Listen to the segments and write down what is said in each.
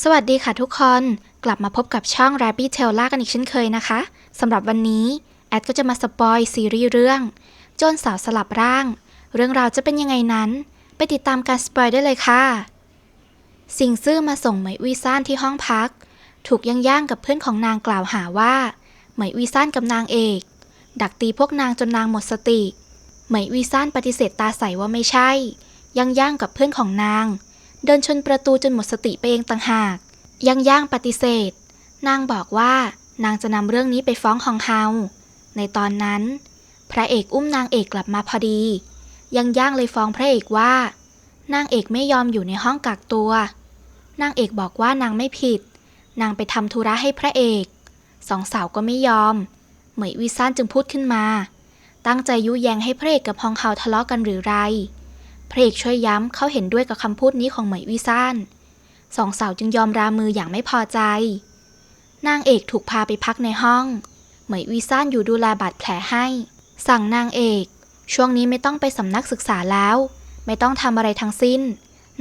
สวัสดีค่ะทุกคน กลับมาพบกับช่อง Rabbit t a i l ล่ากันอีกเช่นเคยนะคะสำหรับวันนี้ แอดก็จะมาสปอยซีรีส์เรื่อง โจนสาวสลับร่าง เรื่องราวจะเป็นยังไงนั้น ไปติดตามการสปอยได้เลยค่ะ สิงซื่อมาส่งเหมยวีซ่านที่ห้องพัก ถูกย่างย่างกับเพื่อนของนางกล่าวหาว่า เหมยวีซ่านกับนางเอก ดักตีพวกนางจนนางหมดสติ เหมยวีซ่านปฏิเสธตาใสว่าไม่ใช่ย่างย่างกับเพื่อนของนาง เดินชนประตูจนหมดสติไปเองต่างหาก ยังย่างปฏิเสธ นางบอกว่านางจะนำเรื่องนี้ไปฟ้องฮองเฮา ในตอนนั้น พระเอกอุ้มนางเอกกลับมาพอดี ยังย่างเลยฟ้องพระเอกว่า นางเอกไม่ยอมอยู่ในห้องกักตัว นางเอกบอกว่านางไม่ผิด นางไปทำธุระให้พระเอก สองสาวก็ไม่ยอม เหมยวิซ่านจึงพูดขึ้นมา ตั้งใจยุแยงให้พระเอกกับฮองเฮาทะเลาะกันหรือไร พระเอกช่วยย้ำเขาเห็นด้วยกับคำพูดนี้ของเหมยวิซ่านสองสาวจึงยอมรามืออย่างไม่พอใจ นางเอกถูกพาไปพักในห้อง เหมยวีซ่านอยู่ดูแลบาดแผลให้ สั่งนางเอก ช่วงนี้ไม่ต้องไปสำนักศึกษาแล้ว ไม่ต้องทำอะไรทั้งสิ้น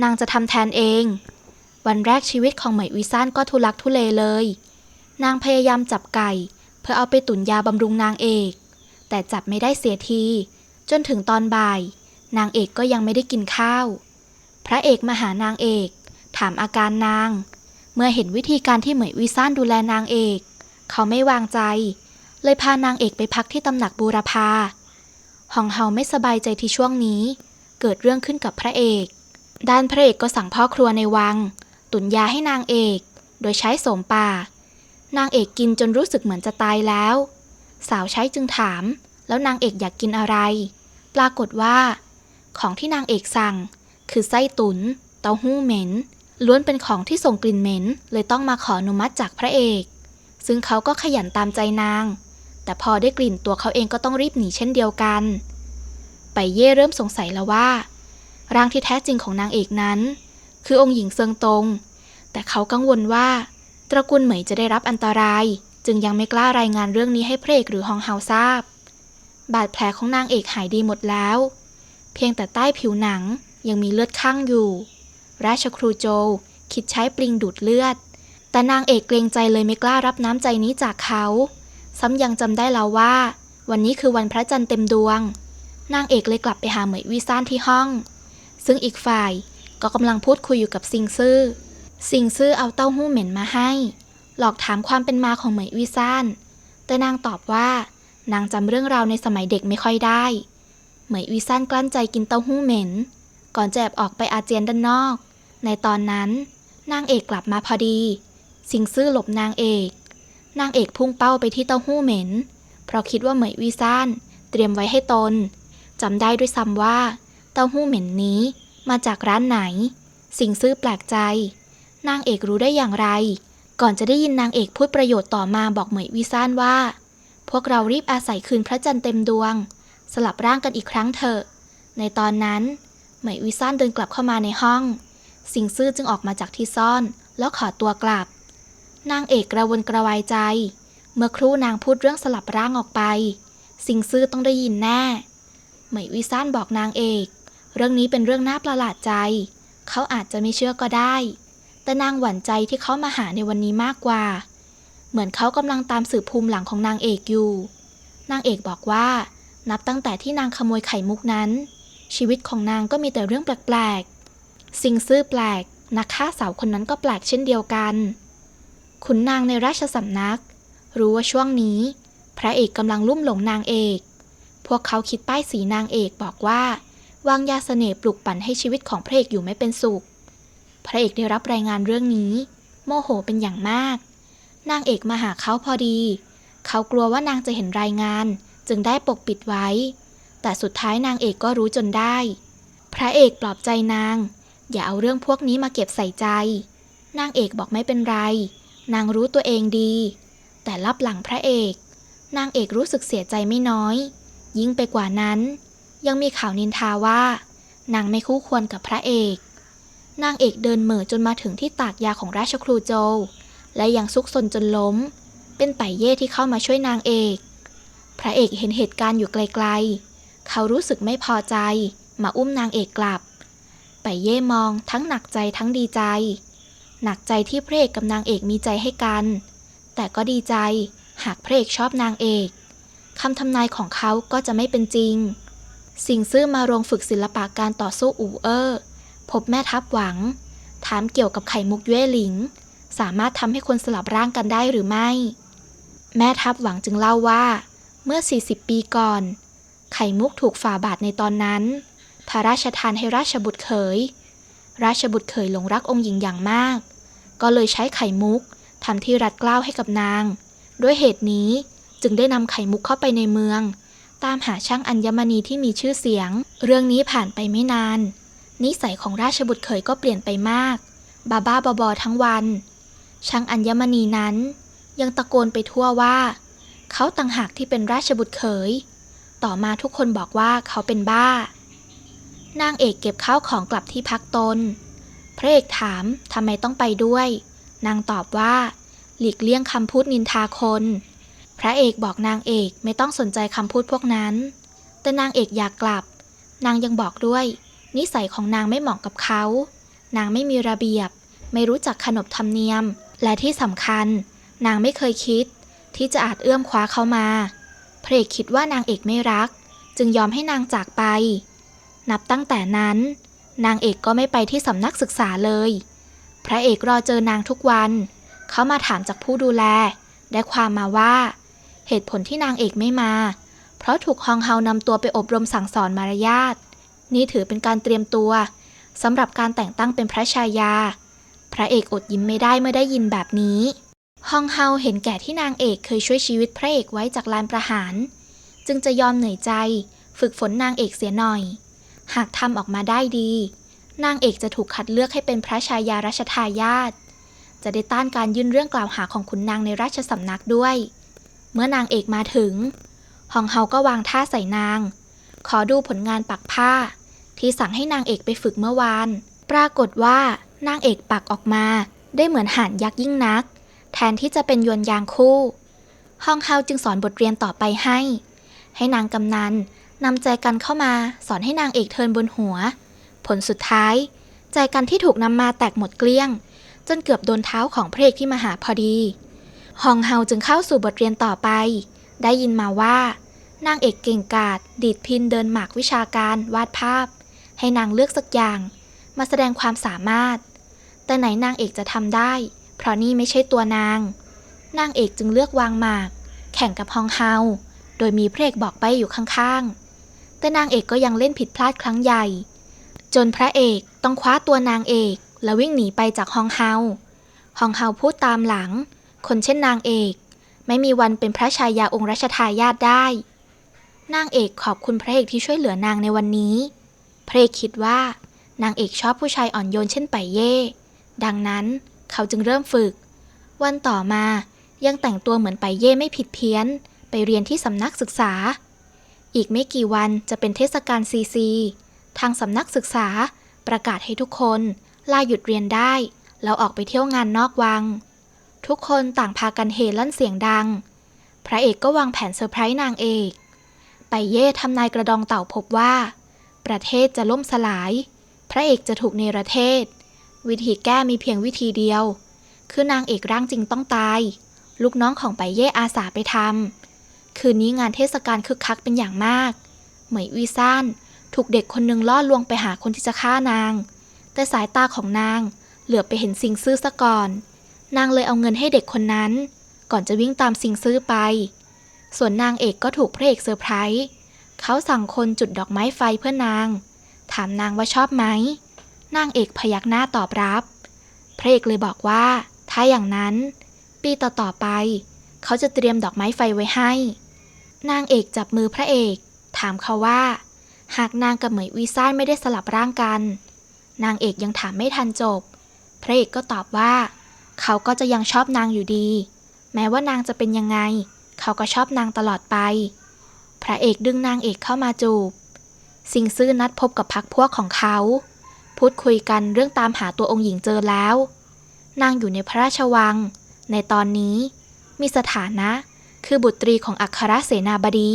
นางจะทำแทนเอง วันแรกชีวิตของเหมยวีซ่านก็ทุลักทุเลเลย นางพยายามจับไก่ เพื่อเอาไปตุนยาบำรุงนางเอก แต่จับไม่ได้เสียที จนถึงตอนบ่าย นางเอกก็ยังไม่ได้กินข้าว พระเอกมาหานางเอก ถามอาการนาง เมื่อเห็นวิธีการที่เหมยวีซ่านดูแลนางเอก เขาไม่วางใจ เลยพานางเอกไปพักที่ตำหนักบูรพาฮองเฮาไม่สบายใจที่ช่วงนี้ เกิดเรื่องขึ้นกับพระเอก ด้านพระเอกก็สั่งพ่อครัวในวัง ตุนยาให้นางเอก โดยใช้โสมป่า นางเอกกินจนรู้สึกเหมือนจะตายแล้ว สาวใช้จึงถาม แล้วนางเอกอยากกินอะไร ปรากฏว่า ของที่นางเอกสั่ง คือไส้ตุนเต้าหู้เหม็น ล้วนเป็นของที่ส่งกลิ่นเหม็น เลยต้องมาขออนุมัติจากพระเอก ซึ่งเขาก็ขยันตามใจนาง แต่พอได้กลิ่นตัวเขาเองก็ต้องรีบหนีเช่นเดียวกัน ไปเย่เริ่มสงสัยแล้วว่า ร่างที่แท้จริงของนางเอกนั้น คือองค์หญิงเซิงตง แต่เขากังวลว่า ตระกูลเหมยจะได้รับอันตราย จึงยังไม่กล้ารายงานเรื่องนี้ให้พระเอกหรือฮองเฮาทราบบาดแผลของนางเอกหายดีหมดแล้ว เพียงแต่ใต้ผิวหนังยังมีเลือดข้างอยู่ ราชครูโจคิดใช้ปลิงดูดเลือด แต่นางเอกเกรงใจเลยไม่กล้ารับน้ำใจนี้จากเขา ซ้ำยังจำได้แล้วว่า วันนี้คือวันพระจันทร์เต็มดวง นางเอกเลยกลับไปหาเหมยวีซ่านที่ห้อง ซึ่งอีกฝ่ายก็กำลังพูดคุยอยู่กับซิงซื่อ ซิงซื่อเอาเต้าหู้เหม็นมาให้ หลอกถามความเป็นมาของเหมยวีซ่าน แต่นางตอบว่า นางจำเรื่องราวในสมัยเด็กไม่ค่อยได้ เหมยวีซ่านกลั้นใจกินเต้าหู้เหม็น ก่อนจะแอบออกไปอาเจียนด้านนอก ในตอนนั้น นางเอกกลับมาพอดี สิงซื่อหลบนางเอก นางเอกพุ่งเป้าไปที่เต้าหู้เหม็น เพราะคิดว่าเหมยวีซ่านเตรียมไว้ให้ตนจำได้ด้วยซ้ำว่า เต้าหู้เหม็นนี้มาจากร้านไหน สิงซื่อแปลกใจ นางเอกรู้ได้อย่างไร ก่อนจะได้ยินนางเอกพูดประโยชน์ต่อมาบอกเหมยวีซ่านว่า พวกเรารีบอาศัยคืนพระจันทร์เต็มดวง สลับร่างกันอีกครั้งเถอะ ในตอนนั้นเหมยวิซ่านเดินกลับเข้ามาในห้อง สิงซื่อจึงออกมาจากที่ซ่อน แล้วขอตัวกลับ นางเอกกระวนกระวายใจ เมื่อครู่นางพูดเรื่องสลับร่างออกไป สิงซื่อต้องได้ยินแน่เหมยวิซ่านบอกนางเอก เรื่องนี้เป็นเรื่องน่าประหลาดใจ เขาอาจจะไม่เชื่อก็ได้ แต่นางหวั่นใจที่เขามาหาในวันนี้มากกว่า เหมือนเขากำลังตามสืบภูมิหลังของนางเอกอยู่ นางเอกบอกว่า นับตั้งแต่ที่นางขโมยไข่มุกนั้น ชีวิตของนางก็มีแต่เรื่องแปลกๆ สิ่งซื่อแปลก นักฆ่าสาวคนนั้นก็แปลกเช่นเดียวกัน ขุนนางในราชสำนัก รู้ว่าช่วงนี้ พระเอกกำลังลุ่มหลงนางเอก พวกเขาคิดป้ายสีนางเอกบอกว่าวางยาเสน่ห์ปลุกปั่นให้ชีวิตของพระเอกอยู่ไม่เป็นสุข พระเอกได้รับรายงานเรื่องนี้ โมโหเป็นอย่างมาก นางเอกมาหาเขาพอดี เขากลัวว่านางจะเห็นรายงาน จึงได้ปกปิดไว้ แต่สุดท้ายนางเอกก็รู้จนได้ พระเอกปลอบใจนาง อย่าเอาเรื่องพวกนี้มาเก็บใส่ใจ นางเอกบอกไม่เป็นไร นางรู้ตัวเองดี แต่รับหลังพระเอก นางเอกรู้สึกเสียใจไม่น้อย ยิ่งไปกว่านั้น ยังมีข่าวนินทาว่า นางไม่คู่ควรกับพระเอก นางเอกเดินเหม่อจนมาถึงที่ตากยาของราชครูโจ และยังซุกซนจนล้ม เป็นไต่เย่ที่เข้ามาช่วยนางเอก พระเอกเห็นเหตุการณ์อยู่ไกลๆ เขารู้สึกไม่พอใจ มาอุ้มนางเอกกลับ ไปเย่มองทั้งหนักใจทั้งดีใจ หนักใจที่พระเอกกับนางเอกมีใจให้กัน แต่ก็ดีใจหากพระเอกชอบนางเอกคำทำนายของเขาก็จะไม่เป็นจริง สิงซื่อมาโรงฝึกศิลปะการต่อสู้อูเออร์พบแม่ทัพหวัง ถามเกี่ยวกับไข่มุกเย่หลิง สามารถทำให้คนสลับร่างกันได้หรือไม่ แม่ทัพหวังจึงเล่าว่า เมื่อ 40 ปีก่อน ไข่มุกถูกฝ่าบาทในตอนนั้น พระราชทานให้ราชบุตรเขย ราชบุตรเขยหลงรักองค์หญิงอย่างมาก ก็เลยใช้ไข่มุกทำที่รัดเกล้าวให้กับนาง ด้วยเหตุนี้จึงได้นำไข่มุกเข้าไปในเมือง ตามหาช่างอัญมณีที่มีชื่อเสียง เรื่องนี้ผ่านไปไม่นาน นิสัยของราชบุตรเขยก็เปลี่ยนไปมากบ้าบ้าบอบอทั้งวัน ช่างอัญมณีนั้น ยังตะโกนไปทั่วว่า เขาต่างหากที่เป็นราชบุตรเขย ต่อมาทุกคนบอกว่าเขาเป็นบ้า นางเอกเก็บข้าวของกลับที่พักตน พระเอกถามทำไมต้องไปด้วย นางตอบว่า หลีกเลี่ยงคำพูดนินทาคน พระเอกบอกนางเอกไม่ต้องสนใจคำพูดพวกนั้น แต่นางเอกอยากกลับ นางยังบอกด้วย นิสัยของนางไม่เหมาะกับเขา นางไม่มีระเบียบ ไม่รู้จักขนบธรรมเนียม และที่สำคัญ นางไม่เคยคิด ที่จะอาจเอื้อมคว้าเขามา พระเอกคิดว่านางเอกไม่รัก จึงยอมให้นางจากไป นับตั้งแต่นั้น นางเอกก็ไม่ไปที่สำนักศึกษาเลย พระเอกรอเจอนางทุกวัน เขามาถามจากผู้ดูแล ได้ความมาว่า เหตุผลที่นางเอกไม่มา เพราะถูกฮองเฮานำตัวไปอบรมสั่งสอนมารยาท นี่ถือเป็นการเตรียมตัวสำหรับการแต่งตั้งเป็นพระชายา พระเอกอดยิ้มไม่ได้เมื่อได้ยินแบบนี้ ฮองเฮาเห็นแก่ที่นางเอกเคยช่วยชีวิตพระเอกไว้จากลานประหาร จึงจะยอมเหนื่อยใจ ฝึกฝนนางเอกเสียหน่อย หากทำออกมาได้ดี นางเอกจะถูกคัดเลือกให้เป็นพระชายารัชทายาทจะได้ต้านการยื่นเรื่องกล่าวหาของขุนนางในราชสำนักด้วย เมื่อนางเอกมาถึงฮองเฮาก็วางท่าใส่นาง ขอดูผลงานปักผ้า ที่สั่งให้นางเอกไปฝึกเมื่อวาน ปรากฏว่านางเอกปักออกมา ได้เหมือนห่านยักษ์ยิ่งนัก แทนที่จะเป็นยวนยางคู่ ฮองเฮาจึงสอนบทเรียนต่อไปให้ ให้นางกำนันนำใจกันเข้ามาสอนให้นางเอกเทินบนหัว ผลสุดท้าย ใจกันที่ถูกนำมาแตกหมดเกลี้ยง จนเกือบโดนเท้าของพระเอกที่มาหาพอดี ฮองเฮาจึงเข้าสู่บทเรียนต่อไป ได้ยินมาว่า นางเอกเก่งกาจดีดพินเดินหมากวิชาการวาดภาพ ให้นางเลือกสักอย่าง มาแสดงความสามารถ แต่ไหนนางเอกจะทำได้ เพราะนี่ไม่ใช่ตัวนาง นางเอกจึงเลือกวางหมาก แข่งกับฮองเฮา โดยมีพระเอกบอกไปอยู่ข้างๆ แต่นางเอกก็ยังเล่นผิดพลาดครั้งใหญ่ จนพระเอกต้องคว้าตัวนางเอกแล้ววิ่งหนีไปจากฮองเฮา ฮองเฮาพูดตามหลัง คนเช่นนางเอก ไม่มีวันเป็นพระชายาองค์รัชทายาทได้ นางเอกขอบคุณพระเอกที่ช่วยเหลือนางในวันนี้ พระเอกคิดว่านางเอกชอบผู้ชายอ่อนโยนเช่นไปเย่ ดังนั้น เขาจึงเริ่มฝึก วันต่อมายังแต่งตัวเหมือนไปเย่ไม่ผิดเพี้ยน ไปเรียนที่สำนักศึกษา อีกไม่กี่วันจะเป็นเทศกาลซีซี ทางสำนักศึกษาประกาศให้ทุกคนลาหยุดเรียนได้ แล้วออกไปเที่ยวงานนอกวัง ทุกคนต่างพากันเฮลั่นเสียงดัง พระเอกก็วางแผนเซอร์ไพรส์นางเอก ไปเย่ทำนายกระดองเต่าพบว่า ประเทศจะล่มสลาย พระเอกจะถูกเนรเทศ วิธีแก้มีเพียงวิธีเดียว คือนางเอกร่างจริงต้องตาย ลูกน้องของไปเย่อาสาไปทำ คืนนี้งานเทศกาลคึกคักเป็นอย่างมาก เหมยวีซ่านถูกเด็กคนหนึ่งล่อลวงไปหาคนที่จะฆ่านาง แต่สายตาของนางเหลือไปเห็นสิงซื่อซะก่อน นางเลยเอาเงินให้เด็กคนนั้น ก่อนจะวิ่งตามสิงซื่อไป ส่วนนางเอกก็ถูกพระเอกเซอร์ไพรส์ เขาสั่งคนจุดดอกไม้ไฟเพื่อนาง ถามนางว่าชอบไหม นางเอกพยักหน้าตอบรับ พระเอกเลยบอกว่า ถ้าอย่างนั้น ปีต่อๆไป เขาจะเตรียมดอกไม้ไฟไว้ให้ นางเอกจับมือพระเอก ถามเขาว่า หากนางกับเหมยวีซ่านไม่ได้สลับร่างกัน นางเอกยังถามไม่ทันจบ พระเอกก็ตอบว่า เขาก็จะยังชอบนางอยู่ดี แม้ว่านางจะเป็นยังไง เขาก็ชอบนางตลอดไป พระเอกดึงนางเอกเข้ามาจูบ สิงซื่อนัดพบกับพักพวกของเขา พูดคุยกันเรื่องตามหาตัวองค์หญิงเจอแล้ว นางอยู่ในพระราชวัง ในตอนนี้ มีสถานะ คือบุตรีของอัครเสนาบดี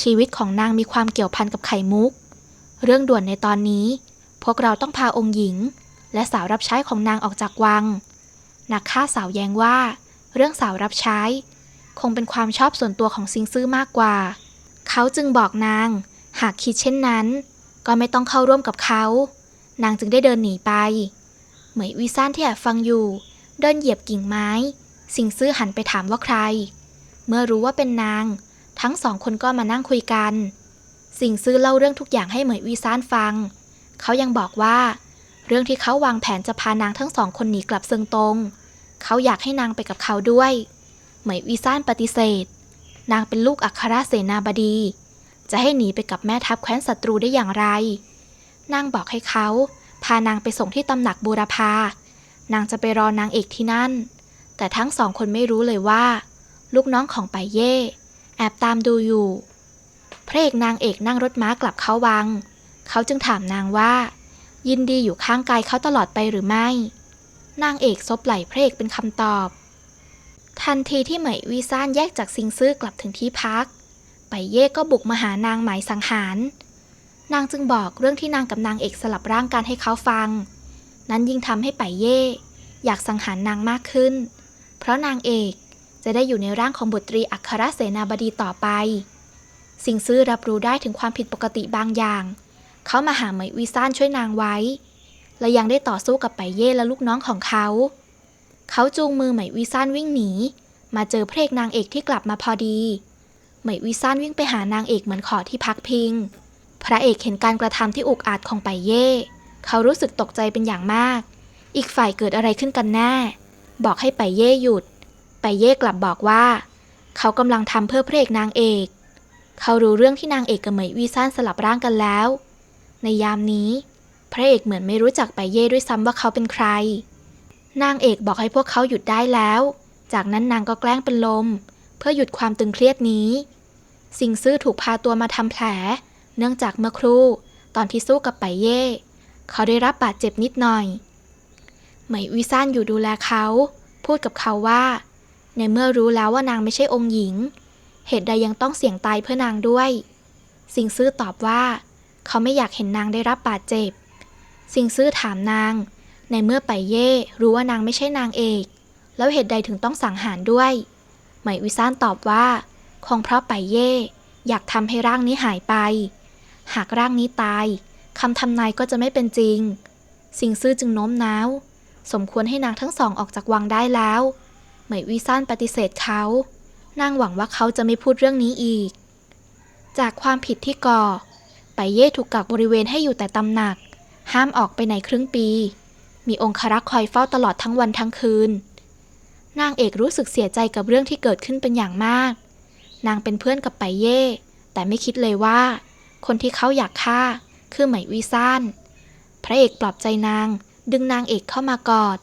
ชีวิตของนางมีความเกี่ยวพันกับไข่มุก เรื่องด่วนในตอนนี้ พวกเราต้องพาองค์หญิง และสาวรับใช้ของนางออกจากวัง นักฆ่าสาวแย้งว่า เรื่องสาวรับใช้ คงเป็นความชอบส่วนตัวของซิงซื่อมากกว่า เขาจึงบอกนาง หากคิดเช่นนั้น ก็ไม่ต้องเข้าร่วมกับเขา นางจึงได้เดินหนีไป เหมยวีซ่านที่แอบฟังอยู่ เดินเหยียบกิ่งไม้ สิงซื่อหันไปถามว่าใคร เมื่อรู้ว่าเป็นนาง ทั้งสองคนก็มานั่งคุยกัน สิงซื่อเล่าเรื่องทุกอย่างให้เหมยวีซ่านฟัง เขายังบอกว่า เรื่องที่เขาวางแผนจะพานางทั้งสองคนหนีกลับเซิงตง เขาอยากให้นางไปกับเขาด้วย เหมยวีซ่านปฏิเสธ นางเป็นลูกอัครเสนาบดี จะให้หนีไปกับแม่ทัพแคว้นศัตรูได้อย่างไร นางบอกให้เขาพานางไปส่งที่ตำหนักบูรพา นางจะไปรอนางเอกที่นั่น แต่ทั้งสองคนไม่รู้เลยว่า ลูกน้องของไปเย่ แอบตามดูอยู่ พระเอกนางเอกนั่งรถม้ากลับเข้าวัง เขาจึงถามนางว่า ยินดีอยู่ข้างกายเขาตลอดไปหรือไม่ นางเอกซบไหล่พระเอกเป็นคำตอบ ทันทีที่เหมยวีซ่านแยกจากซิงซื่อกลับถึงที่พัก ไปเย่ก็บุกมาหานางหมายสังหาร นางจึงบอกเรื่องที่นางกับนางเอกสลับร่างกันให้เขาฟัง นั้นยิ่งทำให้ไปเย่ อยากสังหารนางมากขึ้น เพราะนางเอกจะได้อยู่ในร่างของบุตรีอัครเสนาบดีต่อไป สิงซื่อรับรู้ได้ถึงความผิดปกติบางอย่าง เขามาหาเหมวีซ่านช่วยนางไว้ และยังได้ต่อสู้กับไปเย่และลูกน้องของเขา เขาจูงมือเหมวีซ่านวิ่งหนี มาเจอพระเอกนางเอกที่กลับมาพอดีเหมวีซ่านวิ่งไปหานางเอกเหมือนขอที่พักพิง พระเอกเห็นการกระทำที่อุกอาจของไปเย่ เขารู้สึกตกใจเป็นอย่างมาก อีกฝ่ายเกิดอะไรขึ้นกันแน่ บอกให้ไปเย่หยุด ไปเย่กลับบอกว่า เขากำลังทำเพื่อพระเอกนางเอก เขารู้เรื่องที่นางเอกกับเหมยวีซ่านสลับร่างกันแล้ว ในยามนี้ พระเอกเหมือนไม่รู้จักไปเย่ด้วยซ้ำว่าเขาเป็นใคร นางเอกบอกให้พวกเขาหยุดได้แล้ว จากนั้นนางก็แกล้งเป็นลม เพื่อหยุดความตึงเครียดนี้ สิงซื่อถูกพาตัวมาทำแผล เนื่องจากเมื่อครู่ตอนที่สู้กับไปเย่เขาได้รับบาดเจ็บนิดหน่อยเหมยวิซ่านอยู่ดูแลเขา พูดกับเขาว่า ในเมื่อรู้แล้วว่านางไม่ใช่องค์หญิง เหตุใดยังต้องเสี่ยงตายเพื่อนางด้วย สิงซื่อตอบว่า เขาไม่อยากเห็นนางได้รับบาดเจ็บ สิงซื่อถามนาง ในเมื่อไปเย่รู้ว่านางไม่ใช่นางเอก แล้วเหตุใดถึงต้องสังหารด้วย ไหมวิซ่านตอบว่า คงเพราะไปเย่อยากทำให้ร่างนี้หายไป หากร่างนี้ตายคำทำนายก็จะไม่เป็นจริง สิงซื่อจึงโน้มน้าว สมควรให้นางทั้งสองออกจากวังได้แล้ว เหมยวีซ่านปฏิเสธเขา นางหวังว่าเขาจะไม่พูดเรื่องนี้อีก จากความผิดที่ก่อ ไปเย่ถูกกักบริเวณให้อยู่แต่ตำหนัก ห้ามออกไปไหนครึ่งปี มีองครักษ์คอยเฝ้าตลอดทั้งวันทั้งคืน นางเอกรู้สึกเสียใจกับเรื่องที่เกิดขึ้นเป็นอย่างมาก นางเป็นเพื่อนกับไปเย่แต่ไม่คิดเลยว่า คนที่เขาอยากฆ่า คือไหมวีซ่าน พระเอกปลอบใจนาง ดึงนางเอกเข้ามากอด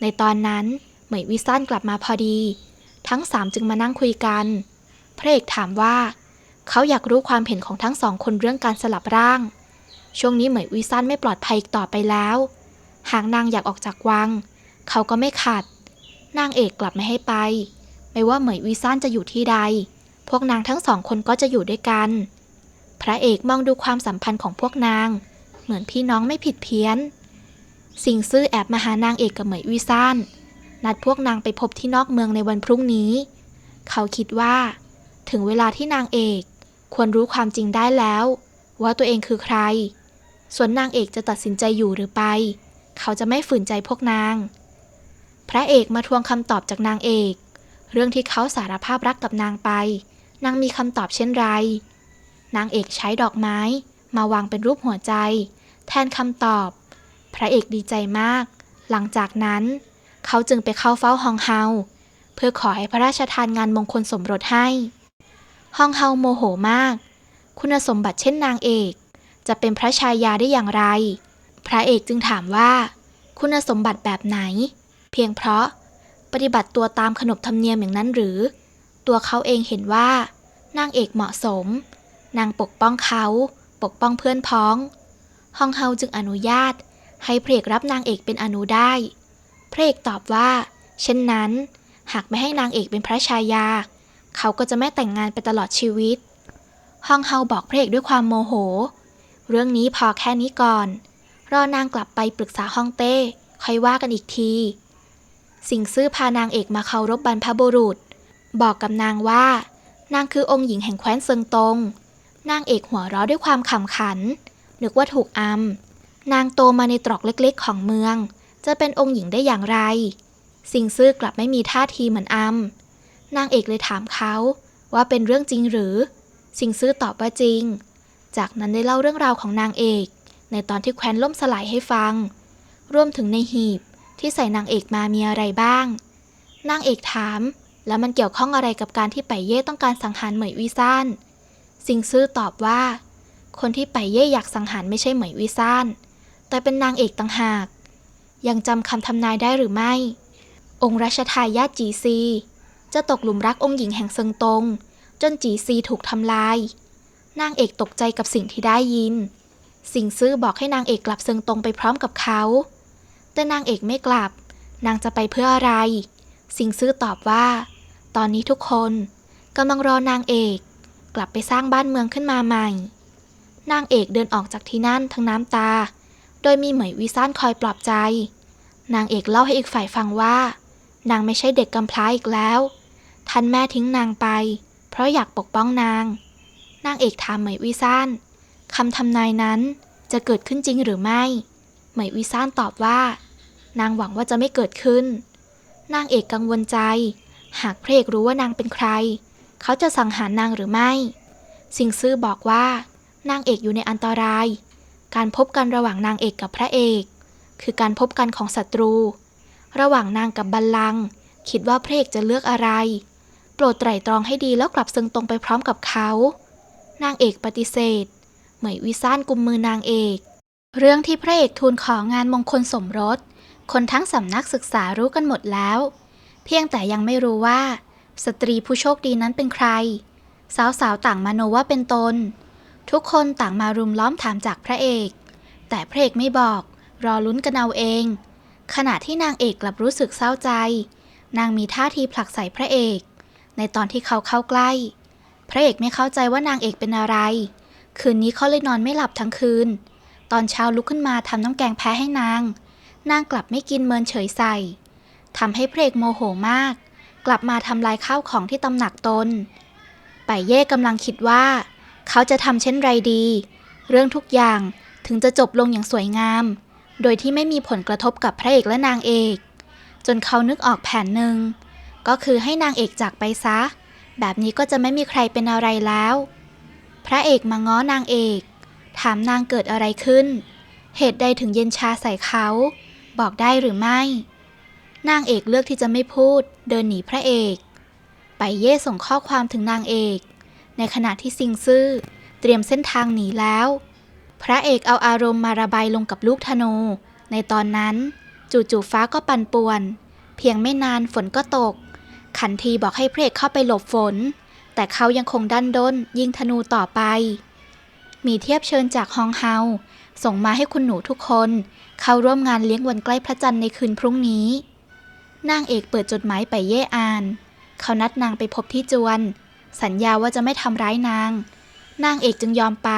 ในตอนนั้นเหมยวิซ่านกลับมาพอดี ทั้งสามจึงมานั่งคุยกัน พระเอกถามว่า เขาอยากรู้ความเห็นของทั้งสองคนเรื่องการสลับร่าง ช่วงนี้เหมยวิซ่านไม่ปลอดภัยอีกต่อไปแล้ว หากนางอยากออกจากวัง เขาก็ไม่ขัด นางเอกกลับไม่ให้ไป ไม่ว่าเหมยวิซ่านจะอยู่ที่ใด พวกนางทั้งสองคนก็จะอยู่ด้วยกัน พระเอกมองดูความสัมพันธ์ของพวกนาง เหมือนพี่น้องไม่ผิดเพี้ยน สิงซื่อแอบมาหานางเอกกับเหมยวิซ่านนัดพวกนางไปพบที่นอกเมืองในวันพรุ่งนี้ เขาคิดว่า ถึงเวลาที่นางเอกควรรู้ความจริงได้แล้ว ว่าตัวเองคือใคร ส่วนนางเอกจะตัดสินใจอยู่หรือไป เขาจะไม่ฝืนใจพวกนาง พระเอกมาทวงคำตอบจากนางเอก เรื่องที่เขาสารภาพรักกับนางไป นางมีคำตอบเช่นไร นางเอกใช้ดอกไม้ มาวางเป็นรูปหัวใจ แทนคำตอบ พระเอกดีใจมาก หลังจากนั้น เขาจึงไปเข้าเฝ้าฮองเฮาเพื่อขอให้พระราชทานงานมงคลสมรสให้ฮองเฮาโมโหมาก คุณสมบัติเช่นนางเอก จะเป็นพระชายาได้อย่างไร พระเอกจึงถามว่า คุณสมบัติแบบไหน เพียงเพราะ ปฏิบัติตัวตามขนบธรรมเนียมอย่างนั้นหรือ ตัวเขาเองเห็นว่านางเอกเหมาะสม นางปกป้องเขา ปกป้องเพื่อนพ้อง ฮองเฮาจึงอนุญาต ให้เพรกรับนางเอกเป็นอนุได้ เพรกตอบว่า เช่นนั้น หากไม่ให้นางเอกเป็นพระชายา เขาก็จะไม่แต่งงานไปตลอดชีวิต ฮองเฮาบอกเพรกด้วยความโมโห เรื่องนี้พอแค่นี้ก่อน รอนางกลับไปปรึกษาฮ่องเต้ค่อยว่ากันอีกที สิงซื่อพานางเอกมาเคารพบรรพบุรุษ บอกกับนางว่า นางคือองค์หญิงแห่งแคว้นเซิงตง นางเอกหัวเราะด้วยความขำขัน นึกว่าถูกอำนางโตมาในตรอกเล็กๆ ของเมือง จะเป็นองค์หญิงได้อย่างไร สิงซื่อกลับไม่มีท่าทีเหมือนอำนางเอกเลยถามเขาว่าเป็นเรื่องจริงหรือ สิงซื่อตอบว่าจริง จากนั้นได้เล่าเรื่องราวของนางเอก ในตอนที่แคว้นล่มสลายให้ฟัง รวมถึงในหีบที่ใส่นางเอกมามีอะไรบ้าง นางเอกถาม แล้วมันเกี่ยวข้องอะไรกับการที่ไปเย่ต้องการสังหารเหมยวิซ่าน สิงซื่อตอบว่า คนที่ไปเย่อยากสังหารไม่ใช่เหมยวิซ่าน แต่เป็นนางเอกต่างหาก ยังจำคำทำนายได้หรือไม่ องค์รัชทายาทจีซี จะตกหลุมรักองค์หญิงแห่งเซิงตง จนจีซีถูกทำลาย นางเอกตกใจกับสิ่งที่ได้ยิน สิงซื่อบอกให้นางเอกกลับเซิงตงไปพร้อมกับเขา แต่นางเอกไม่กลับ นางจะไปเพื่ออะไร สิงซื่อตอบว่า ตอนนี้ทุกคนกำลังรอนางเอก กลับไปสร้างบ้านเมืองขึ้นมาใหม่ นางเอกเดินออกจากที่นั่นทั้งน้ำตา โดยมีเหมยวิซ่านคอยปลอบใจ นางเอกเล่าให้อีกฝ่ายฟังว่า นางไม่ใช่เด็กกำพร้าอีกแล้ว ท่านแม่ทิ้งนางไป เพราะอยากปกป้องนาง นางเอกถามเหมยวิซ่านคำทำนายนั้นจะเกิดขึ้นจริงหรือไม่ เหมยวิซ่านตอบว่า นางหวังว่าจะไม่เกิดขึ้น นางเอกกังวลใจ หากพระเอกรู้ว่านางเป็นใคร เขาจะสังหารนางหรือไม่ สิงซื่อบอกว่า นางเอกอยู่ในอันตราย การพบกันระหว่างนางเอกกับพระเอก คือการพบกันของศัตรู ระหว่างนางกับบัลลัง คิดว่าพระเอกจะเลือกอะไร โปรดไตร่ตรองให้ดีแล้วกลับซิงตรงไปพร้อมกับเขา นางเอกปฏิเสธ เหมยวิซ่านกุมมือนางเอก เรื่องที่พระเอกทูลของานมงคลสมรส คนทั้งสำนักศึกษารู้กันหมดแล้ว เพียงแต่ยังไม่รู้ว่า สตรีผู้โชคดีนั้นเป็นใคร สาวๆต่างมาโนว่าเป็นตน ทุกคนต่างมารุมล้อมถามจากพระเอก แต่พระเอกไม่บอก รอลุ้นกันเอาเอง ขณะที่นางเอกกลับรู้สึกเศร้าใจ นางมีท่าทีผลักใส่พระเอก ในตอนที่เขาเข้าใกล้ พระเอกไม่เข้าใจว่านางเอกเป็นอะไร คืนนี้เขาเลยนอนไม่หลับทั้งคืน ตอนเช้าลุกขึ้นมาทำน้ำแกงแพ้ให้นาง นางกลับไม่กินเมินเฉยใส่ทำให้พระเอกโมโหมาก กลับมาทำลายข้าวของที่ตำหนักตนไปเย่กำลังคิดว่า เขาจะทำเช่นไรดี เรื่องทุกอย่างถึงจะจบลงอย่างสวยงาม โดยที่ไม่มีผลกระทบกับพระเอกและนางเอก จนเขานึกออกแผนหนึ่ง ก็คือให้นางเอกจากไปซะ แบบนี้ก็จะไม่มีใครเป็นอะไรแล้ว พระเอกมาง้อนางเอก ถามนางเกิดอะไรขึ้น เหตุใดถึงเย็นชาใส่เขา บอกได้หรือไม่ นางเอกเลือกที่จะไม่พูด เดินหนีพระเอก ไปเย่ส่งข้อความถึงนางเอก ในขณะที่ซิงซื่อเตรียมเส้นทางหนีแล้ว พระเอกเอาอารมณ์มาระบายลงกับลูกธนู ในตอนนั้น จู่ๆฟ้าก็ปั่นป่วน เพียงไม่นานฝนก็ตก ขันทีบอกให้พระเอกเข้าไปหลบฝน แต่เขายังคงดันด้นยิงธนูต่อไป มีเทียบเชิญจากฮองเฮาส่งมาให้คุณหนูทุกคน เข้าร่วมงานเลี้ยงวันใกล้พระจันทร์ในคืนพรุ่งนี้ นางเอกเปิดจดหมายไปเย่อ่าน เขานัดนางไปพบที่จวน สัญญาว่าจะไม่ทำร้ายนาง นางเอกจึงยอมไป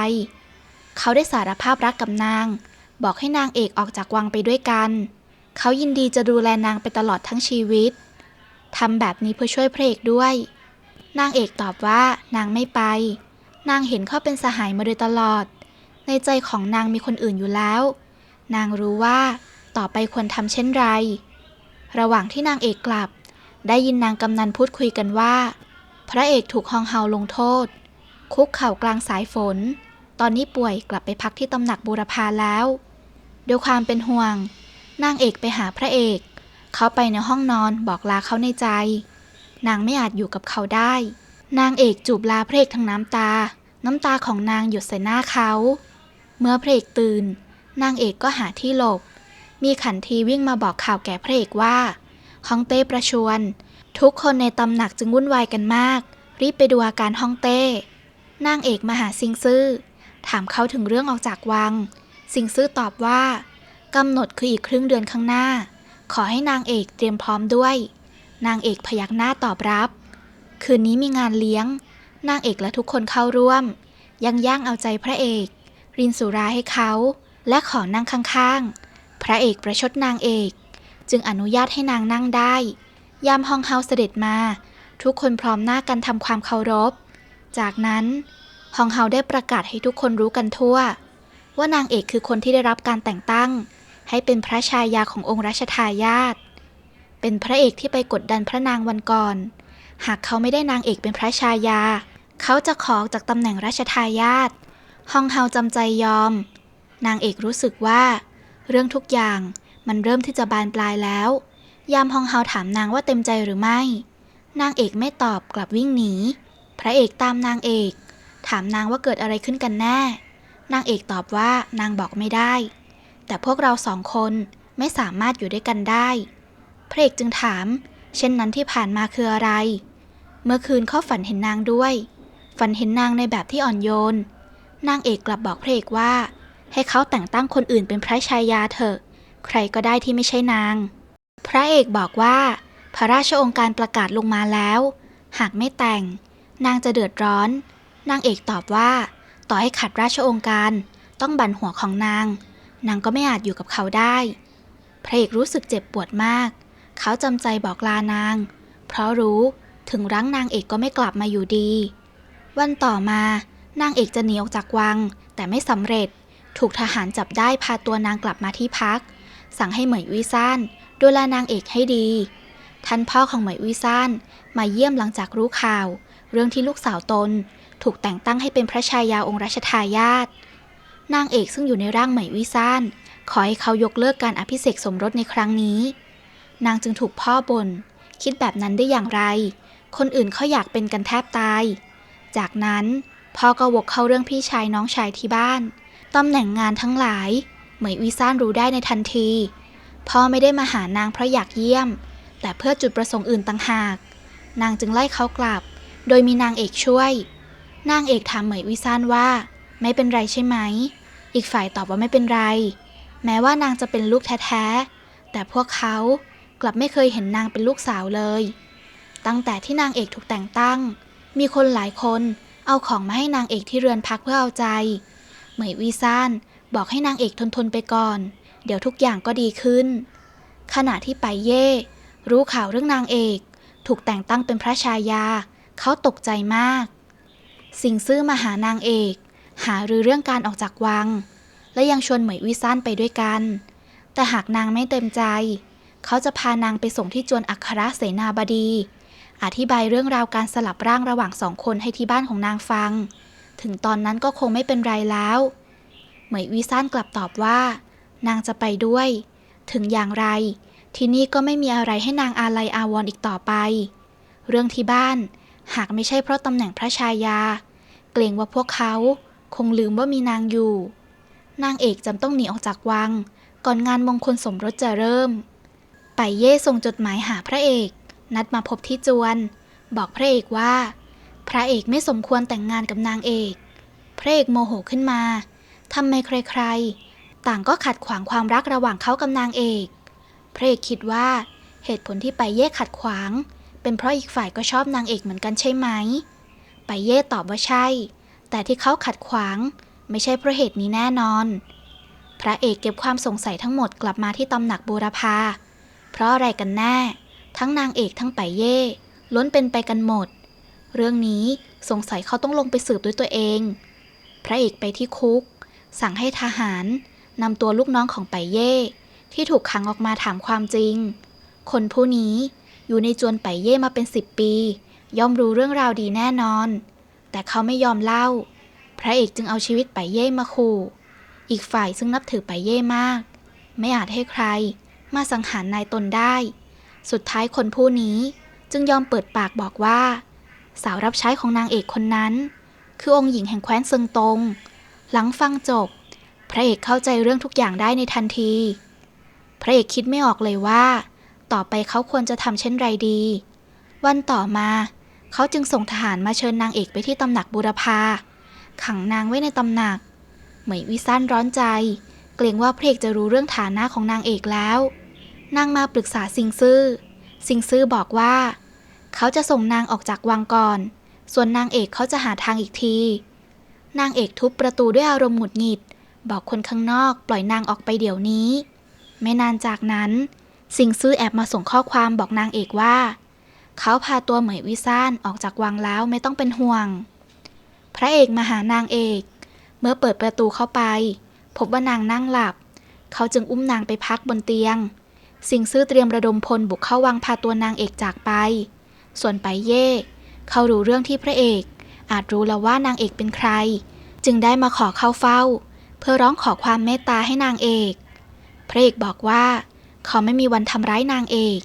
เขาได้สารภาพรักกับนาง บอกให้นางเอกออกจากวังไปด้วยกัน เขายินดีจะดูแลนางไปตลอดทั้งชีวิตทำแบบนี้เพื่อช่วยพระเอกด้วย นางเอกตอบว่านางไม่ไป นางเห็นเขาเป็นสหายมาโดยตลอด ในใจของนางมีคนอื่นอยู่แล้ว นางรู้ว่าต่อไปควรทำเช่นไร ระหว่างที่นางเอกกลับ ได้ยินนางกำนันพูดคุยกันว่า พระเอกถูกฮองเฮาลงโทษ คุกเข่ากลางสายฝน ตอนนี้ป่วยกลับไปพักที่ตำหนักบูรพาแล้วด้วยความเป็นห่วง นางเอกไปหาพระเอก เขาไปในห้องนอนบอกลาเขาในใจ นางไม่อาจอยู่กับเขาได้ นางเอกจูบลาพระเอกทั้งน้ำตา น้ำตาของนางหยดใส่หน้าเขา เมื่อพระเอกตื่น นางเอกก็หาที่หลบ มีขันทีวิ่งมาบอกข่าวแก่พระเอกว่าฮ่องเต้ประชวน ทุกคนในตำหนักจึงวุ่นวายกันมาก รีบไปดูอาการฮ่องเต้นางเอกมาหาซิงซื่อ ถามเขาถึงเรื่องออกจากวัง ซิงซื่อตอบว่ากำหนดคืออีกครึ่งเดือนข้างหน้า ขอให้นางเอกเตรียมพร้อมด้วย นางเอกพยักหน้าตอบรับ คืนนี้มีงานเลี้ยง นางเอกและทุกคนเข้าร่วม ยังย่างเอาใจพระเอก รินสุราให้เขา และขอนั่งข้างๆ พระเอกประชดนางเอก จึงอนุญาตให้นางนั่งได้ ยามฮองเฮาเสด็จมา ทุกคนพร้อมหน้ากันทำความเคารพ จากนั้นฮองเฮาได้ประกาศให้ทุกคนรู้กันทั่ว ว่านางเอกคือคนที่ได้รับการแต่งตั้ง ให้เป็นพระชายาขององค์รัชทายาทเป็นพระเอกที่ไปกดดันพระนางวันก่อน หากเขาไม่ได้นางเอกเป็นพระชายา เขาจะขอจากตำแหน่งรัชทายาทฮองเฮาจำใจยอม นางเอกรู้สึกว่า เรื่องทุกอย่างมันเริ่มที่จะบานปลายแล้ว ยามฮองเฮาถามนางว่าเต็มใจหรือไม่ นางเอกไม่ตอบกลับวิ่งหนี พระเอกตามนางเอก ถามนางว่าเกิดอะไรขึ้นกันแน่ นางเอกตอบว่านางบอกไม่ได้ แต่พวกเราสองคนไม่สามารถอยู่ด้วยกันได้ พระเอกจึงถาม เช่นนั้นที่ผ่านมาคืออะไร เมื่อคืนเขาฝันเห็นนางด้วย ฝันเห็นนางในแบบที่อ่อนโยน นางเอกกลับบอกพระเอกว่า ให้เขาแต่งตั้งคนอื่นเป็นพระชายาเถอะ ใครก็ได้ที่ไม่ใช่นาง พระเอกบอกว่า พระราชองค์การประกาศลงมาแล้ว หากไม่แต่ง นางจะเดือดร้อน นางเอกตอบว่า ต่อให้ขัดราชองค์การ ต้องบั่นหัวของนาง นางก็ไม่อาจอยู่กับเขาได้ พระเอกรู้สึกเจ็บปวดมาก เขาจำใจบอกลานาง เพราะรู้ถึงรั้งนางเอกก็ไม่กลับมาอยู่ดี วันต่อมานางเอกจะหนีออกจากวัง แต่ไม่สำเร็จ ถูกทหารจับได้พาตัวนางกลับมาที่พัก สั่งให้เหมยวิซ่านดูแลนางเอกให้ดี ท่านพ่อของเหมยวิซ่านมาเยี่ยมหลังจากรู้ข่าว เรื่องที่ลูกสาวตน ถูกแต่งตั้งให้เป็นพระชายาองค์รัชทายาทนางเอกซึ่งอยู่ในร่างเหมยวิซ่านขอให้เขายกเลิกการอภิเษกสมรสในครั้งนี้ นางจึงถูกพ่อบน่นคิดแบบนั้นได้อย่างไร คนอื่นเขาอยากเป็นกันแทบตาย จากนั้นพ่อก็วกเข้าเรื่องพี่ชายน้องชายที่บ้าน ตำแหน่งงานทั้งหลาย เหมยวิซ่านรู้ได้ในทันที พ่อไม่ได้มาหานางเพราะอยากเยี่ยม แต่เพื่อจุดประสงค์อื่นต่างหาก นางจึงไล่เขากลับ โดยมีนางเอกช่วย นางเอกถามเหมยวิซ่านว่า ไม่เป็นไรใช่ไหม อีกฝ่ายตอบว่าไม่เป็นไร แม้ว่านางจะเป็นลูกแท้ๆ แต่พวกเขากลับไม่เคยเห็นนางเป็นลูกสาวเลย ตั้งแต่ที่นางเอกถูกแต่งตั้ง มีคนหลายคนเอาของมาให้นางเอกที่เรือนพักเพื่อเอาใจ เหมยวีซ่านบอกให้นางเอกทนทนไปก่อน เดี๋ยวทุกอย่างก็ดีขึ้น ขณะที่ไปเย่ รู้ข่าวเรื่องนางเอก ถูกแต่งตั้งเป็นพระชายา เขาตกใจมาก สิงซื่อมาหานางเอก หารือเรื่องการออกจากวัง และยังชวนเหมยวิซ่านไปด้วยกัน แต่หากนางไม่เต็มใจ เขาจะพานางไปส่งที่จวนอัครเสนาบดี อธิบายเรื่องราวการสลับร่างระหว่างสองคนให้ที่บ้านของนางฟัง ถึงตอนนั้นก็คงไม่เป็นไรแล้ว เหมยวิซ่านกลับตอบว่า นางจะไปด้วย ถึงอย่างไร ที่นี่ก็ไม่มีอะไรให้นางอาลัยอาวรณ์อีกต่อไป เรื่องที่บ้าน หากไม่ใช่เพราะตำแหน่งพระชายา เกรงว่าพวกเขาคงลืมว่ามีนางอยู่ นางเอกจำต้องหนีออกจากวัง ก่อนงานมงคลสมรสจะเริ่ม ไปเย่ส่งจดหมายหาพระเอก นัดมาพบที่จวน บอกพระเอกว่า พระเอกไม่สมควรแต่งงานกับนางเอก พระเอกโมโหขึ้นมาทำไมใครๆ ต่างก็ขัดขวางความรักระหว่างเขากับนางเอก พระเอกคิดว่าเหตุผลที่ไปเย่ขัดขวาง เป็นเพราะอีกฝ่ายก็ชอบนางเอกเหมือนกันใช่ไหม ไปเย่ตอบว่าใช่ แต่ที่เขาขัดขวาง ไม่ใช่เพราะเหตุนี้แน่นอน พระเอกเก็บความสงสัยทั้งหมดกลับมาที่ตำหนักบูรพา เพราะอะไรกันแน่ ทั้งนางเอกทั้งไปเย่ล้วนเป็นไปกันหมด เรื่องนี้สงสัยเขาต้องลงไปสืบด้วยตัวเอง พระเอกไปที่คุก สั่งให้ทหารนำตัวลูกน้องของไปเย่ ที่ถูกขังออกมาถามความจริง คนผู้นี้อยู่ในจวนไปเย่มาเป็นสิบปี ย่อมรู้เรื่องราวดีแน่นอน แต่เขาไม่ยอมเล่า พระเอกจึงเอาชีวิตไปเย่มาขู่อีกฝ่ายซึ่งนับถือไปเย่มาก ไม่อาจให้ใครมาสังหารนายตนได้ สุดท้ายคนผู้นี้จึงยอมเปิดปากบอกว่า สาวรับใช้ของนางเอกคนนั้น คือองค์หญิงแห่งแคว้นเซิงตง หลังฟังจบ พระเอกเข้าใจเรื่องทุกอย่างได้ในทันที พระเอกคิดไม่ออกเลยว่า ต่อไปเขาควรจะทำเช่นไรดี วันต่อมาเขาจึงส่งทหารมาเชิญนางเอกไปที่ตำหนักบุรพาขังนางไว้ในตำหนัก เหมยวิสั้นร้อนใจ เกรงว่าพระเอกจะรู้เรื่องฐานะของนางเอกแล้ว นางมาปรึกษาซิงซื่อ ซิงซื่อบอกว่า เขาจะส่งนางออกจากวังก่อน ส่วนนางเอกเขาจะหาทางอีกที นางเอกทุบประตูด้วยอารมณ์หงุดหงิด บอกคนข้างนอกปล่อยนางออกไปเดี๋ยวนี้ ไม่นานจากนั้น สิงซื่อแอบมาส่งข้อความบอกนางเอกว่า เขาพาตัวเหมยวิซ่านออกจากวังแล้วไม่ต้องเป็นห่วง พระเอกมาหานางเอก เมื่อเปิดประตูเข้าไป พบว่านางนั่งหลับ เขาจึงอุ้มนางไปพักบนเตียง สิงซื่อเตรียมระดมพลบุกเข้าวังพาตัวนางเอกจากไป ส่วนไปเย่ เขารู้เรื่องที่พระเอก อาจรู้แล้วว่านางเอกเป็นใคร จึงได้มาขอเข้าเฝ้า เพื่อร้องขอความเมตตาให้นางเอก พระเอกบอกว่า เขาไม่มีวันทำร้ายนางเอก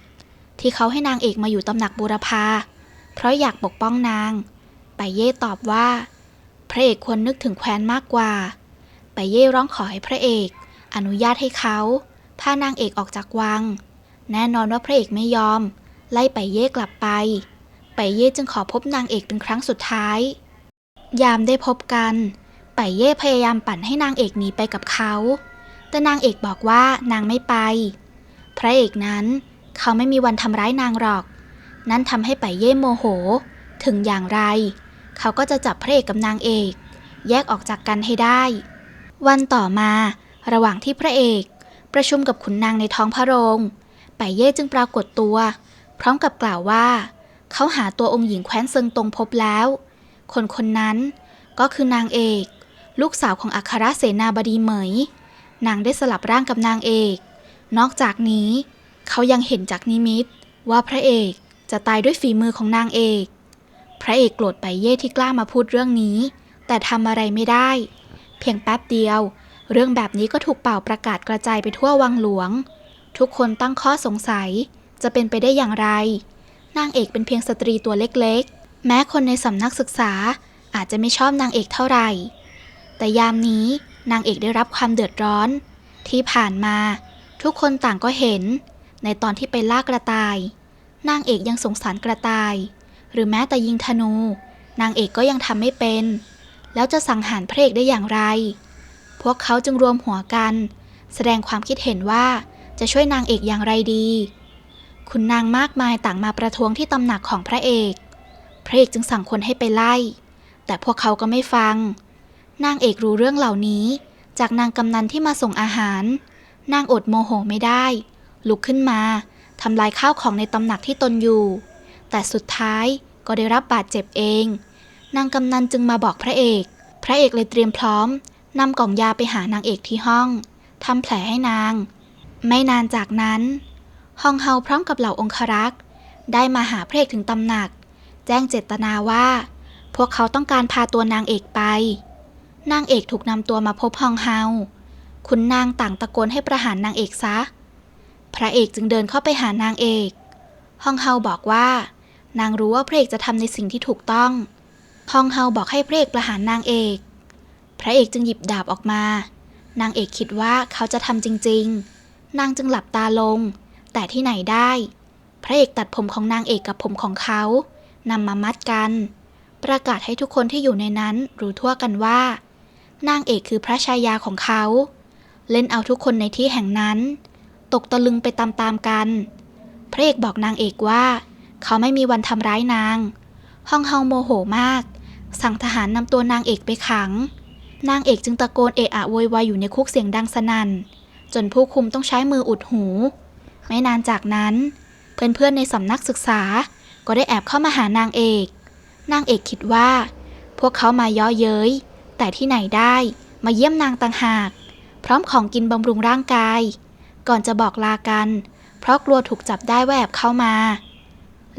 ที่เขาให้นางเอกมาอยู่ตำหนักบูรพาเพราะอยากปกป้องนาง ไปเย่ตอบว่า พระเอกควรนึกถึงแคว้นมากกว่า ไปเย่ร้องขอให้พระเอก อนุญาตให้เขาพานางเอกออกจากวัง แน่นอนว่าพระเอกไม่ยอม ไล่ไปเย่กลับไป ไปเย่จึงขอพบนางเอกเป็นครั้งสุดท้าย ยามได้พบกัน ไปเย่พยายามปั่นให้นางเอกหนีไปกับเขา แต่นางเอกบอกว่านางไม่ไป พระเอกนั้นเขาไม่มีวันทำร้ายนางหรอก นั่นทำให้ไปเย่โมโห ถึงอย่างไร เขาก็จะจับพระเอกกับนางเอก แยกออกจากกันให้ได้ วันต่อมา ระหว่างที่พระเอก ประชุมกับขุนนางในท้องพระโรง ไปเย่จึงปรากฏตัว พร้อมกับกล่าวว่า เขาหาตัวองค์หญิงแคว้นเซิงตงพบแล้ว คนคนนั้นก็คือนางเอก ลูกสาวของอัครเสนาบดีเหมย นางได้สลับร่างกับนางเอก นอกจากนี้ เขายังเห็นจากนิมิต ว่าพระเอกจะตายด้วยฝีมือของนางเอก พระเอกโกรธไปเย่ที่กล้ามาพูดเรื่องนี้ แต่ทำอะไรไม่ได้ เพียงแป๊บเดียว เรื่องแบบนี้ก็ถูกเป่าประกาศกระจายไปทั่ววังหลวง ทุกคนตั้งข้อสงสัย จะเป็นไปได้อย่างไร นางเอกเป็นเพียงสตรีตัวเล็กๆ แม้คนในสำนักศึกษาอาจจะไม่ชอบนางเอกเท่าไหร่ แต่ยามนี้นางเอกได้รับความเดือดร้อน ที่ผ่านมาทุกคนต่างก็เห็น ในตอนที่ไปล่ากระต่าย นางเอกยังสงสารกระต่าย หรือแม้แต่ยิงธนู นางเอกก็ยังทำไม่เป็น แล้วจะสังหารพระเอกได้อย่างไร พวกเขาจึงรวมหัวกัน แสดงความคิดเห็นว่าจะช่วยนางเอกอย่างไรดี คุณนางมากมายต่างมาประท้วงที่ตำหนักของพระเอก พระเอกจึงสั่งคนให้ไปไล่ แต่พวกเขาก็ไม่ฟัง นางเอกรู้เรื่องเหล่านี้ จากนางกำนันที่มาส่งอาหาร นางอดโมโหไม่ได้ ลุกขึ้นมาทำลายข้าวของในตำหนักที่ตนอยู่ แต่สุดท้ายก็ได้รับบาดเจ็บเอง นางกำนันจึงมาบอกพระเอก พระเอกเลยเตรียมพร้อมนำกล่องยาไปหานางเอกที่ห้องทำแผลให้นาง ไม่นานจากนั้น ฮองเฮาพร้อมกับเหล่าองครักษ์ ได้มาหาพระเอกถึงตำหนัก แจ้งเจตนาว่า พวกเขาต้องการพาตัวนางเอกไป นางเอกถูกนำตัวมาพบฮองเฮาคุณนางต่างตะโกนให้ประหารนางเอกซะ พระเอกจึงเดินเข้าไปหานางเอกฮองเฮาบอกว่า นางรู้ว่าพระเอกจะทำในสิ่งที่ถูกต้องฮองเฮาบอกให้พระเอกประหารนางเอก พระเอกจึงหยิบดาบออกมา นางเอกคิดว่าเขาจะทำจริง ๆ นางจึงหลับตาลง แต่ที่ไหนได้ พระเอกตัดผมของนางเอกกับผมของเขานำมามัดกัน ประกาศให้ทุกคนที่อยู่ในนั้นรู้ทั่วกันว่า นางเอกคือพระชายาของเขา เล่นเอาทุกคนในที่แห่งนั้น ตกตะลึงไปตามๆกัน พระเอกบอกนางเอกว่า เขาไม่มีวันทำร้ายนางฮองเฮาโมโหมาก สั่งทหารนำตัวนางเอกไปขัง นางเอกจึงตะโกนเอะอะโวยวายอยู่ในคุกเสียงดังสนั่น จนผู้คุมต้องใช้มืออุดหู ไม่นานจากนั้น เพื่อนๆในสำนักศึกษาก็ได้แอบเข้ามาหานางเอก นางเอกคิดว่า พวกเขามาย่อเย้ย แต่ที่ไหนได้มาเยี่ยมนางต่างหาก พร้อมของกินบำรุงร่างกาย ก่อนจะบอกลากัน เพราะกลัวถูกจับได้ว่าแอบเข้ามา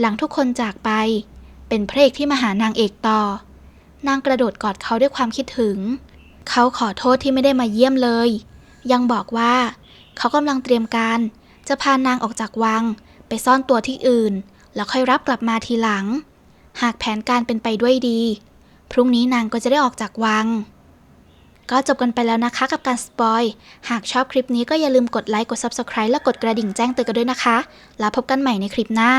หลังทุกคนจากไป เป็นพระเอกที่มาหานางเอกต่อ นางกระโดดกอดเขาด้วยความคิดถึง เขาขอโทษที่ไม่ได้มาเยี่ยมเลย ยังบอกว่า เขากำลังเตรียมการ จะพานางออกจากวัง ไปซ่อนตัวที่อื่น แล้วค่อยรับกลับมาทีหลัง หากแผนการเป็นไปด้วยดี พรุ่งนี้นางก็จะได้ออกจากวัง ก็จบกันไปแล้วนะคะกับการสปอย หากชอบคลิปนี้ก็อย่าลืมกดไลค์ กด Subscribe และกดกระดิ่งแจ้งเตือนกันด้วยนะคะ แล้วพบกันใหม่ในคลิปหน้า